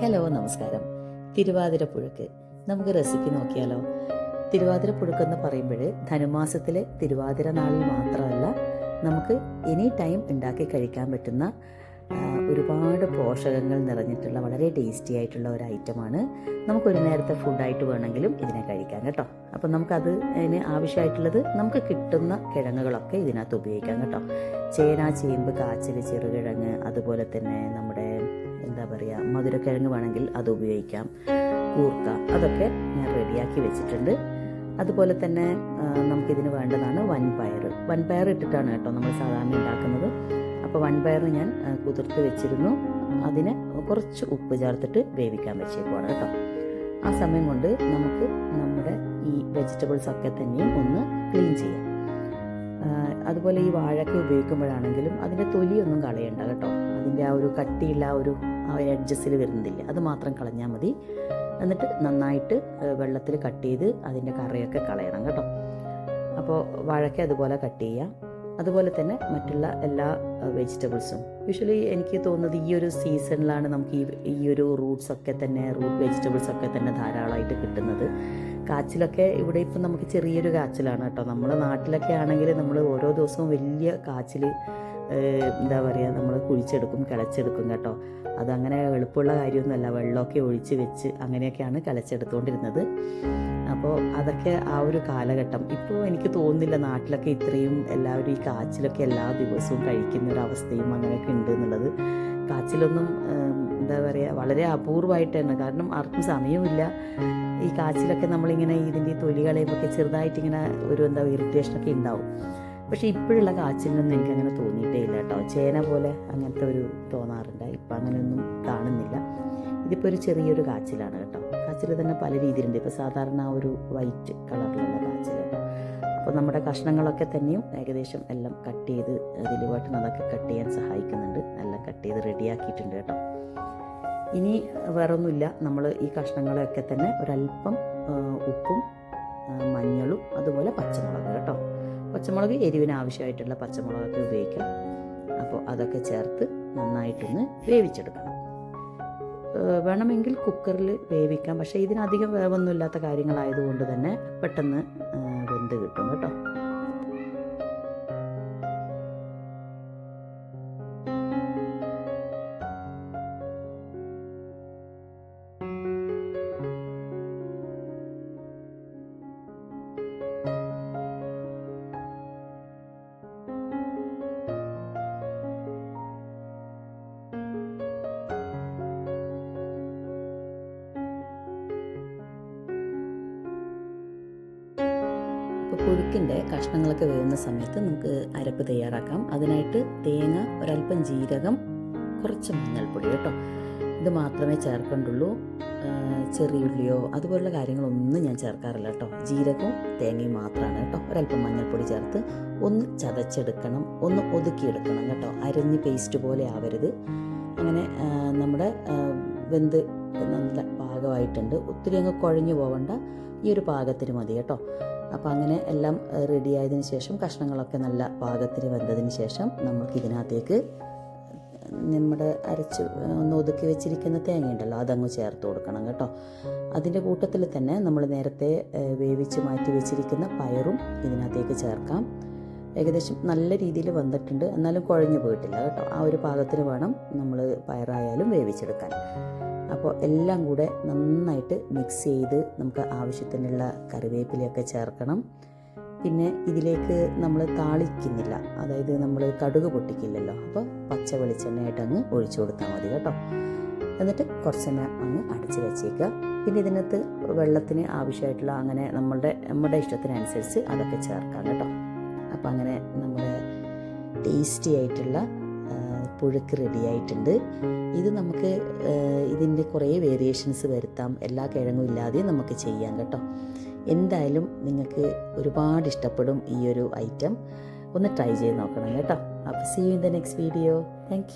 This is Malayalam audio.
ഹലോ നമസ്കാരം. തിരുവാതിര പുഴുക്ക്. നമുക്ക് റെസിപ്പി നോക്കിയാലോ? തിരുവാതിര പുഴുക്ക് എന്ന് പറയുമ്പോൾ ധനുമാസത്തിലെ തിരുവാതിര നാളിൽ മാത്രമല്ല നമുക്ക് എനി ടൈം ഉണ്ടാക്കി കഴിക്കാൻ പറ്റുന്ന ഒരുപാട് പോഷകങ്ങൾ നിറഞ്ഞിട്ടുള്ള വളരെ ടേസ്റ്റി ആയിട്ടുള്ള ഒരു ഐറ്റമാണ് നമുക്ക് ഒരു നേരത്തെ ഫുഡായിട്ട് വേണമെങ്കിലും ഇതിനെ കഴിക്കാം കേട്ടോ. അപ്പം നമുക്കത് അതിന് ആവശ്യമായിട്ടുള്ളത് നമുക്ക് കിട്ടുന്ന കിഴങ്ങുകളൊക്കെ ഇതിനകത്ത് ഉപയോഗിക്കാം കേട്ടോ. ചേന ചേമ്പ് കാച്ചിൽ ചെറുകിഴങ്ങ് അതുപോലെ തന്നെ നമ്മുടെ എന്താ പറയുക മധുരക്കിഴങ്ങ് വേണമെങ്കിൽ അത് ഉപയോഗിക്കാം. കൂർക്ക അതൊക്കെ ഞാൻ റെഡിയാക്കി വെച്ചിട്ടുണ്ട്. അതുപോലെ തന്നെ നമുക്കിതിന് വേണ്ടതാണ് വൻപയർ. വൻപയർ ഇട്ടിട്ടാണ് കേട്ടോ നമ്മൾ സാധാരണ ഉണ്ടാക്കുന്നത്. അപ്പോൾ വൻപയർ ഞാൻ കുതിർത്ത് വെച്ചിരുന്നു. അതിന് കുറച്ച് ഉപ്പ് ചേർത്തിട്ട് വേവിക്കാൻ വെച്ചേക്കുവാണ് കേട്ടോ. ആ സമയം കൊണ്ട് നമുക്ക് നമ്മുടെ ഈ വെജിറ്റബിൾസ് ഒക്കെ തന്നെയും ഒന്ന് ക്ലീൻ ചെയ്യാം. അതുപോലെ ഈ വാഴക്ക ഉപയോഗിക്കുമ്പോഴാണെങ്കിലും അതിന്റെ തൊലിയൊന്നും കളയണ്ട കേട്ടോ. അതിന്റെ ആ ഒരു കട്ടിയുള്ള ആ ഒരു എഡ്ജസിൽ വരുന്നില്ല. അത് മാത്രം കളഞ്ഞാൽ മതി. എന്നിട്ട് നന്നായിട്ട് വെള്ളത്തിൽ കട്ട് ചെയ്ത് അതിന്റെ കറിയൊക്കെ കളയണം കേട്ടോ. അപ്പോൾ വാഴയ്ക്ക് അതുപോലെ കട്ട് ചെയ്യാം. അതുപോലെ തന്നെ മറ്റുള്ള എല്ലാ വെജിറ്റബിൾസും യൂഷ്വലി എനിക്ക് തോന്നുന്നത് ഈ ഒരു സീസണിലാണ് നമുക്ക് ഈ ഈ ഒരു റൂട്ട്സ് ഒക്കെ തന്നെ റൂട്ട് വെജിറ്റബിൾസ് ഒക്കെ തന്നെ ധാരാളമായിട്ട് കിട്ടുന്നത്. കാച്ചിലൊക്കെ ഇവിടെ ഇപ്പം നമുക്ക് ചെറിയൊരു കാച്ചിലാണ് കേട്ടോ. നമ്മുടെ നാട്ടിലൊക്കെ ആണെങ്കിൽ നമ്മൾ ഓരോ ദിവസവും വലിയ കാച്ചിൽ എന്താ പറയുക നമ്മൾ കുഴിച്ചെടുക്കും കിളച്ചെടുക്കും കേട്ടോ. അതങ്ങനെ എളുപ്പമുള്ള കാര്യമൊന്നുമല്ല. വെള്ളമൊക്കെ ഒഴിച്ച് വെച്ച് അങ്ങനെയൊക്കെയാണ് കിളച്ചെടുത്തുകൊണ്ടിരുന്നത് അപ്പോൾ അതൊക്കെ ആ ഒരു കാലഘട്ടം. ഇപ്പോൾ എനിക്ക് തോന്നുന്നില്ല നാട്ടിലൊക്കെ ഇത്രയും എല്ലാവരും ഈ കാച്ചിലൊക്കെ എല്ലാ ദിവസവും കഴിക്കുന്ന ഒരു അവസ്ഥയും അങ്ങനെയൊക്കെ ഉണ്ട് എന്നുള്ളത്. കാച്ചിലൊന്നും എന്താ പറയുക വളരെ അപൂർവമായിട്ടാണ് കാരണം ആർക്കും സമയമില്ല ഈ കാച്ചിലൊക്കെ നമ്മളിങ്ങനെ ഇതിന്റെ തൊലി കളയുമ്പോൾ ചെറുതായിട്ട് ഇങ്ങനെ ഒരു എന്താ ഇറിറ്റേഷനൊക്കെ ഉണ്ടാവും. പക്ഷേ ഇപ്പോഴുള്ള കാച്ചിലൊന്നും എനിക്കങ്ങനെ തോന്നിയിട്ടേ കേട്ടോ ചേന പോലെ അങ്ങനത്തെ ഒരു തോന്നാറുണ്ട്. ഇപ്പം അങ്ങനെയൊന്നും കാണുന്നില്ല. ഇതിപ്പോൾ ഒരു ചെറിയൊരു കാച്ചിലാണ് കേട്ടോ. കാച്ചിൽ തന്നെ പല രീതിയിലുണ്ട്. ഇപ്പോൾ സാധാരണ ആ ഒരു വൈറ്റ് കളറിലുള്ള കാച്ചിൽ കേട്ടോ അപ്പോൾ നമ്മുടെ കഷ്ണങ്ങളൊക്കെ തന്നെയും ഏകദേശം എല്ലാം കട്ട് ചെയ്ത് ദിലുവാട്ടൻ അതൊക്കെ കട്ട് ചെയ്യാൻ സഹായിക്കുന്നുണ്ട്. എല്ലാം കട്ട് ചെയ്ത് റെഡിയാക്കിയിട്ടുണ്ട് കേട്ടോ. ഇനി വേറൊന്നുമില്ല. നമ്മൾ ഈ കഷ്ണങ്ങളെയൊക്കെ തന്നെ ഒരല്പം ഉപ്പും മഞ്ഞളും അതുപോലെ പച്ചമുളക് കേട്ടോ. പച്ചമുളക് എരിവിന് ആവശ്യമായിട്ടുള്ള പച്ചമുളകൊക്കെ ഉപയോഗിക്കാം. അപ്പോൾ അതൊക്കെ ചേർത്ത് നന്നായിട്ടൊന്ന് വേവിച്ചെടുക്കണം. വേണമെങ്കിൽ കുക്കറിൽ വേവിക്കാം. പക്ഷേ ഇതിനധികം വേവൊന്നുമില്ലാത്ത കാര്യങ്ങളായതുകൊണ്ട് തന്നെ പെട്ടെന്ന് വെന്ത് കിട്ടും കേട്ടോ. ഇപ്പോൾ പുഴുക്കിന്റെ കഷ്ണങ്ങളൊക്കെ വേവുന്ന സമയത്ത് നമുക്ക് അരപ്പ് തയ്യാറാക്കാം. അതിനായിട്ട് തേങ്ങ ഒരല്പം ജീരകം കുറച്ച് മഞ്ഞൾപ്പൊടി കേട്ടോ. ഇത് മാത്രമേ ചേർക്കണ്ടുള്ളൂ. ചെറിയ ചെറിയുള്ളിയോ അതുപോലുള്ള കാര്യങ്ങളൊന്നും ഞാൻ ചേർക്കാറില്ല കേട്ടോ. ജീരകവും തേങ്ങയും മാത്രമാണ് കേട്ടോ. ഒരല്പം മഞ്ഞൾപ്പൊടി ചേർത്ത് ഒന്ന് ചതച്ചെടുക്കണം. ഒന്ന് ഒതുക്കിയെടുക്കണം കേട്ടോ. അരഞ്ഞ് പേസ്റ്റ് പോലെ ആവരുത്. അങ്ങനെ നമ്മുടെ വെന്ത് നല്ല പാകമായിട്ടുണ്ട് ഒത്തിരി അങ്ങ് കുഴഞ്ഞു പോവണ്ട. ഈ ഒരു പാകത്തിന് മതി കേട്ടോ. അപ്പോൾ അങ്ങനെ എല്ലാം റെഡി ആയതിനു ശേഷം കഷ്ണങ്ങളൊക്കെ നല്ല പാകത്തിന് വെന്തതിന് ശേഷം നമുക്ക് ഇതിനകത്തേക്ക് നമ്മുടെ അരച്ച് ഒന്ന് ഒതുക്കി വെച്ചിരിക്കുന്ന തേങ്ങ ഉണ്ടല്ലോ അതങ്ങ് ചേർത്ത് കൊടുക്കണം കേട്ടോ. അതിന്റെ കൂട്ടത്തിൽ തന്നെ നമ്മൾ നേരത്തെ വേവിച്ച് മാറ്റി വെച്ചിരിക്കുന്ന പയറും ഇതിനകത്തേക്ക് ചേർക്കാം. ഏകദേശം നല്ല രീതിയിൽ വന്നിട്ടുണ്ട്. എന്നാലും കുഴഞ്ഞു പോയിട്ടില്ല കേട്ടോ. ആ ഒരു പാകത്തിന് വേണം നമ്മൾ പയറായാലും വേവിച്ചെടുക്കാൻ. അപ്പോൾ എല്ലാം കൂടെ നന്നായിട്ട് മിക്സ് ചെയ്ത് നമുക്ക് ആവശ്യത്തിനുള്ള കറിവേപ്പിലയൊക്കെ ചേർക്കണം. പിന്നെ ഇതിലേക്ക് നമ്മൾ താളിക്കുന്നില്ല. അതായത് നമ്മൾ കടുക് പൊട്ടിക്കില്ലല്ലോ. അപ്പോൾ പച്ച വെളിച്ചെണ്ണയായിട്ട് അങ്ങ് ഒഴിച്ചു കൊടുത്താൽ മതി കേട്ടോ. എന്നിട്ട് കുറച്ച് സമയം അങ്ങ് അടച്ച് വെച്ചേക്കുക. പിന്നെ ഇതിനകത്ത് വെള്ളത്തിന് ആവശ്യമായിട്ടുള്ള അങ്ങനെ നമ്മളുടെ നമ്മുടെ ഇഷ്ടത്തിനനുസരിച്ച് അതൊക്കെ ചേർക്കാം കേട്ടോ. അപ്പോൾ അങ്ങനെ നമ്മുടെ ടേസ്റ്റി ആയിട്ടുള്ള പുഴുക്ക് റെഡിയായിട്ടുണ്ട് ഇത് നമുക്ക് ഇതിന്റെ കുറേ വേരിയേഷൻസ് വരുത്താം. എല്ലാ കിഴങ്ങും ഇല്ലാതെയും നമുക്ക് ചെയ്യാം കേട്ടോ. എന്തായാലും നിങ്ങൾക്ക് ഒരുപാട് ഇഷ്ടപ്പെടും ഈ ഒരു ഐറ്റം ഒന്ന് ട്രൈ ചെയ്ത് നോക്കണം കേട്ടോ. അപ്പോൾ see you in the next video thank